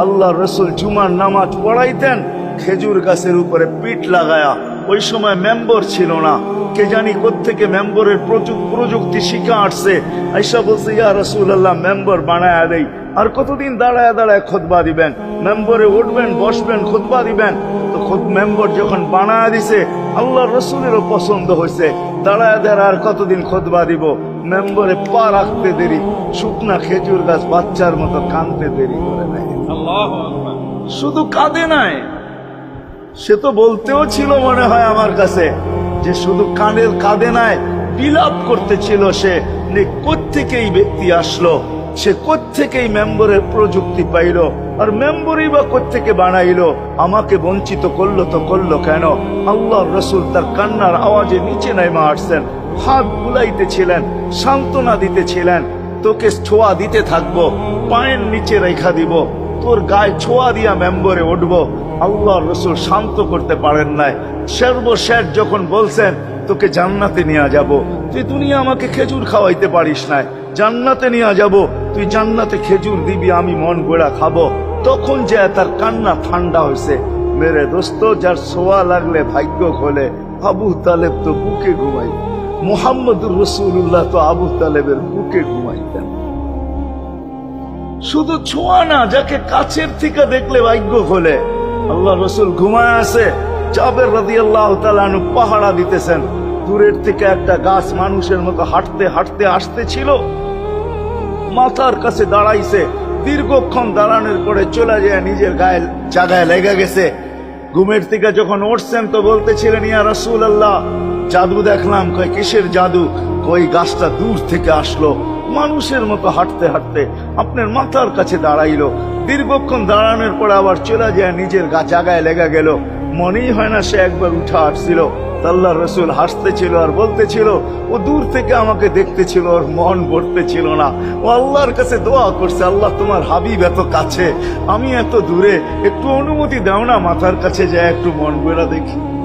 আল্লাহ রসুল জুমার নামাজ পড়াইতেন, খেজুর গাছের উপরে পিঠ লাগায়া। ওই সময় মেম্বর ছিল না। কে জানি কোত্থেকে মেম্বরের প্রযুক- প্রযুক্তি শিখা আসছে। আইসা বলছে, ইয়া রসুল আল্লাহ মেম্বর বানায়া দেই। আর কতদিন দাঁড়ায় দাঁড়ায় খোদবা দিবেন? মেম্বরে উঠবেন, বসবেন, খোদবা দিবেন। তো খোদ, মেম্বর যখন বানায়া দিছে আল্লাহ রসুলেরও পছন্দ হয়েছে। দাঁড়ায় দাঁড়ায় আর কতদিন খোদবা দিব? মেম্বরে পা রাখতে দেরি শুকনা খেজুর গাছ বাচ্চার মতো কানতে দেরি করে নেয় শুধু কাঁদে নাই সে তো বলতেও ছিল মনে হয় আমার কাছে যে শুধু কানের কাঁদে নাই বিলাপ করতেছিল সে এই ব্যক্তি আসলো সে কোত্থেকেই মেম্বরের প্রযুক্তি পাইলো আর মেম্বরই বা কোত্থেকে বানাইলো? আমাকে বঞ্চিত করল তো করল কেন? আল্লাহ রসুল তার কান্নার আওয়াজে নিচে নেমে আসছেন, হাত বুলাইতেছিলেন সান্ত্বনা দিতেছিলেন তোকে ছোঁয়া দিতে থাকব, পায়ের নিচে রেখা দিব, তোর গায়ে ছোঁয়া দিয়া মেম্বরে উঠবো। আল্লাহ রসুল শান্ত করতে পারেন নাই। সর্বশেষ যখন বলছেন, তোকে জান্নাতে নিয়ে যাব, তুই দুনিয়া আমাকে খেজুর খাওয়াইতে পারিস না জান্নাতে নিয়ে যাব, তুই জান্নাতে খেজুর দিবি, আমি মন গোড়া খাব। তখন যে তার কান্না ঠান্ডা হয়েছে। মেরে দোস্ত, যার ছোঁয়া লাগলে ভাগ্য খোলে, আবু তালেব তো বুকে ঘুমাই মোহাম্মদুর রসুল্লাহ তো আবু তালেবের বুকে ঘুমাইতেন। শুধু ছোঁয়া না, যাকে কাছের থেকে দেখলে ভাগ্য খোলে। আল্লাহ রসুল ঘুমায় আছে চাবের রাদি আল্লাহ তালু পাহারা দিতেছেন। দূরের থেকে একটা গাছ মানুষের মতো হাঁটতে হাঁটতে আসতেছিল। মাথার কাছে দাঁড়াইছে, দীর্ঘক্ষণ দাঁড়ানোর পরে চলে যায় নিজের গায়ে জায়গায় লেগে গেছে। ঘুমের থেকে যখন উঠছেন তো বলতেছিলেন, ইয়া রসুল আল্লাহ জাদু দেখলাম। কয়, কিসের জাদু? কই গাছটা দূর থেকে আসলো। মানুষের মতো হাঁটতে হাঁটতে আপনার মাথার কাছে দাঁড়াইলো। দীর্ঘক্ষণ দাঁড়ানোর পরে আবার চলে যায় নিজের গা জায়গায় লেগে গেল। মনেই হয় না সে একবার উঠা আসছিল। তাল্লা রসুল হাসতেছিল আর বলতেছিল, ও দূর থেকে আমাকে দেখতেছিল ওর মন ভরতেছিল না। ও আল্লাহর কাছে দোয়া করছে, আল্লাহ তোমার হাবিব এত কাছে। আমি এত দূরে, একটু অনুমতি দাও না মাথার কাছে যায় একটু মন বেড়া দেখি।